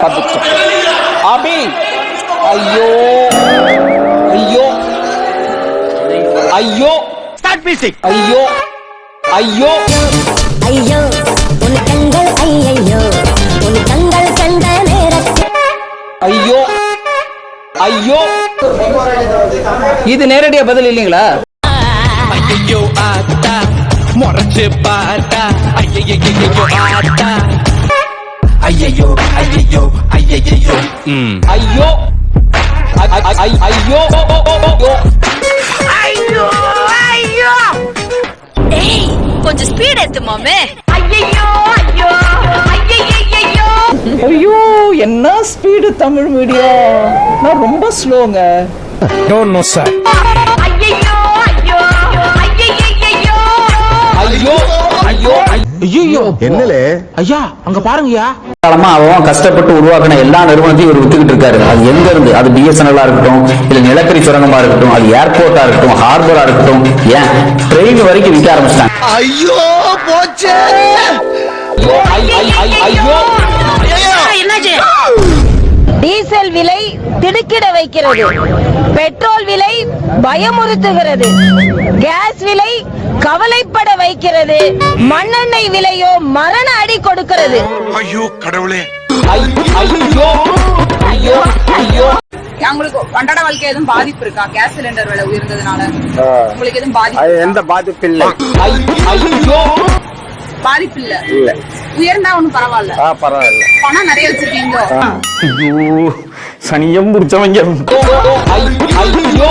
தப்பிச்சோம் அபி ஐயோ. ஐயோ. ஐயோ. ஸ்டார்ட் மியூசிக் ஐயோ. ஐயோ. ஐயோ. உன் கண்கள் ஐயையோ. உன் கண்கள் கண்ட நேரத்தில் ஐயோ. ஐயோ. இது நேரடியா பதில் இல்லைங்களா? ஐயோ ஆத்தா. முறைச்சு பார்த்தா. ஐயோ ஆத்தா. ஐயோ ஐயோ ஐயோ ஐயோ ஐயோ ஐயோ ஐயோ ஏய் கொஞ்சம் ஸ்பீட் ஏத்து மாமே ஐயோ ஐயோ ஐயோ ஐயோ என்ன ஸ்பீடு தமிழ் மீடியம் நான் ரொம்ப ஸ்லோங்க டோன்ட் நோ சார் ஐயோ ஐயோ ஐயோ ஐயோ ஐயோ ஐயோ என்னலே? ஐயா அங்க பாருங்கய்யா. காலமா அவன் கஷ்டப்பட்டு உருவாக்கின எல்லா நிறுவனத்தையும் இவர் வித்துக்கிட்டு இருக்காரு. அது எங்க இருந்து? அது பிஎஸ்என்எல்லா இருக்கட்டும் இல்ல நிலக்கரி சுரங்கமா இருக்கட்டும் அது ஏர்போர்ட்டா இருக்கட்டும் ஹார்பரா இருக்கட்டும். ஏன்? ட்ரெயின் வரைக்கும் விற்க ஆரம்பிச்சிட்டாங்க. ஐயோ போச்சே. ஐயோ டீசல் விலை திடுக்கிட வைக்கிறது. பெட்ரோல் விலை பயமுறுத்துகிறது. கேஸ் விலை கவலைப்பட வைக்கிறது. மண்ணெண்ணெய் விலையோ மரண அடி கொடுக்கிறது. ஐயோ கடவுளே. ஐயோ ஐயோ அன்றாட வாழ்க்கை எதுவும் பாதிப்பு இருக்கா? கேஸ் சிலிண்டர் விலை உயர்ந்ததுனால. உங்களுக்கு எதுவும் பாதிப்பு? எந்த பாதிப்பு இல்லை. பாதிப்பு இல்ல. இல்ல. உயர்ந்தா ஒண்ணும் பரவாயில்ல. ஆ பரவாயில்ல. பணம் நிறைய வச்சிருக்கீங்களோ ஐயோ சனியம் பிடிச்சவங்க ஐயோ ஐயோ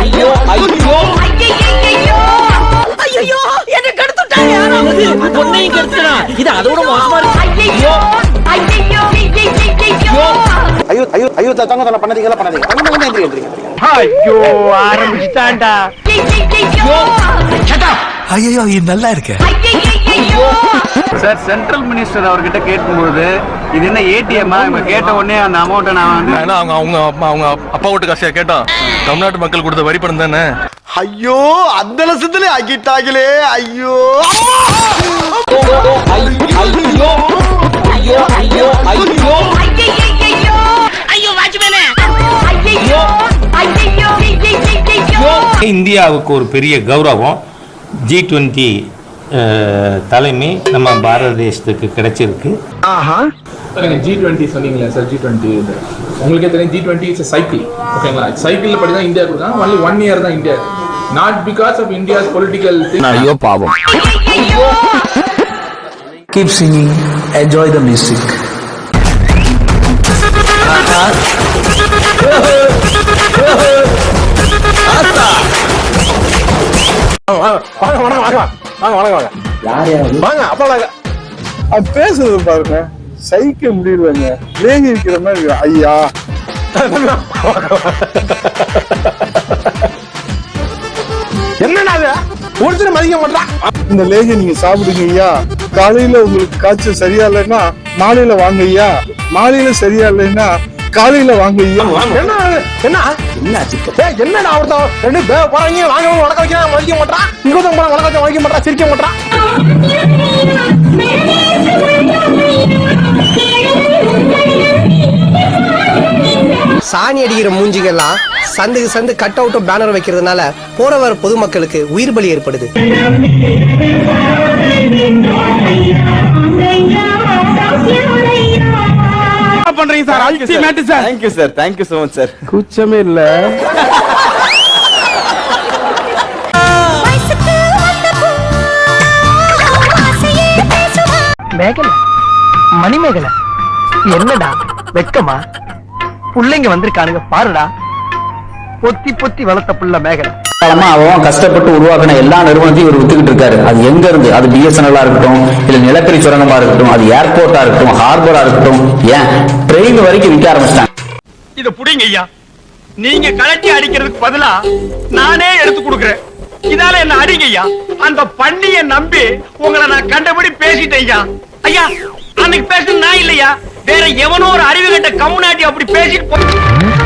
ஐயோ. ஐயோ ஐயோ ஐயோ என்ன கெடுத்துட்டாங்க. யாராவது பொண்ணையும் கெடுத்துனா இது அதோட மோசமா இருக்கு. ஐயோ ஐயோ ஐயோ ஐயோ ஐயோ ஐயோ தங்க தங்க பண்ணாதீங்க தங்க தங்க எந்திரி எந்திரி ஐயோ ஆரம்பிச்சிட்டான்டா. ஐயோ இது நல்லா இருக்கு. சார் சென்ட்ரல் மினிஸ்டர் அவர்கிட்ட கேட்கும்போது இது என்ன ஏடிஎம்மா இவங்க கேட்ட உடனே அந்த அமௌண்ட்டை நான் வந்து ஏன்னா அவங்க அவங்க அப்பா அவங்க அப்பா வீட்டு காசியா கேட்டோம் தமிழ்நாட்டு மக்கள் கொடுத்த வரி பணம் தானே? ஐயோ அந்த லட்சத்துல ஆக்கிட்டாங்களே ஐயோ. ஐயோ ஐயோ ஐயோ ஐயோ. ஐயோ வாட்ச்மேனே ஐயோ ஐயோ ஐயோ இந்தியாவுக்கு ஒரு பெரிய கௌரவம் ஜி டுவெண்ட்டி தலைமை நம்ம பாரத தேசத்துக்கு கிடைச்சிருக்கு. ஜி டுவெண்ட்டி சொன்னீங்களே சார் ஜி டுவெண்ட்டி உங்களுக்கே தெரியும் ஜி டுவெண்ட்டி இட்ஸ் சைக்கிள் ஓகேங்களா சைக்கிளில் படி தான் இந்தியா கொடுத்தாங்க ஒன்லி ஒன் இயர் தான் India not because of India's political ஐயோ பாவம். Keep singing enjoy the music வாங்க வாங்க வாங்க. வாங்க வாங்க வாங்க. வாங்க அப்பா வாங்க. அது பேசுறது பாருங்க. சைக்கிள் முடியலங்க. லேகி இருக்கிற மாதிரி இருக்கு. ஐயா. என்னடா இது? ஒருத்தர் மதிக்க மாட்டான் இந்த லேகி நீங்க சாப்பிடுங்க ஐயா. காலையில உங்களுக்கு காய்ச்சல் சரியா இல்லைன்னா மாலையில வாங்க ஐயா. மாலையில சரியா இல்லைன்னா காலையில வாங்க ஐயா. என்ன? என்ன? என்னடா ஒருத்தன் ரெண்டு பேர் போறாங்க வாங்க வளர்க்க வைக்கிறான் மதிக்க மாட்டான் இங்க ஒருத்தன் போறான் வளர்க்க வச்சா மதிக்க மாட்டான் சிரிக்க மாட்டான் சாணி அடிக்கிற மூஞ்சிகள்லாம் சந்துக்கு சந்து கட் அவுட் பேனர் வைக்கிறதுனால போற வர பொதுமக்களுக்கு உயிர் பலி ஏற்படுது. பண்றீங்க sir ultimate sir thank you sir thank you so much sir குச்சமே இல்ல. மேகலை மணிமேகலை என்னடா வெக்கமா? புள்ளைங்க வந்திருக்கானுங்க பாருடா. பொத்தி பொத்தி வளர்த்த புள்ள மேகலை. காலமா அவன் கஷ்டப்பட்டு உருவாக்கின எல்லா நிறுவனத்தையும் இவர் வித்துக்கிட்டு இருக்காரு. அது எங்க இருந்து? அது பிஎஸ்என்எல்லா இருக்கட்டும் இல்ல நிலக்கரி சுரங்கமா இருக்கட்டும் அது ஏர்போர்ட்டா இருக்கட்டும் ஹார்பரா இருக்கட்டும் ஏன்? ட்ரெயின் வரைக்கும் விற்க ஆரம்பிச்சிட்டாங்க. இத புடிங்க ஐயா. நீங்க கலட்டி அடிக்கிறதுக்கு பதிலா நானே எடுத்து கொடுக்குறேன். இதால என்ன அடிங்க ஐயா. அந்த பண்ணிய நம்பி உங்களை நான் கண்டபடி பேசிட்டேன் ஐயா. ஐயா அன்னைக்கு பேசுன நான் இல்லையா? வேற எவனோ ஒரு அறிவு கட்ட கம்முனாட்டி அப்படி பேசிட்டு போ-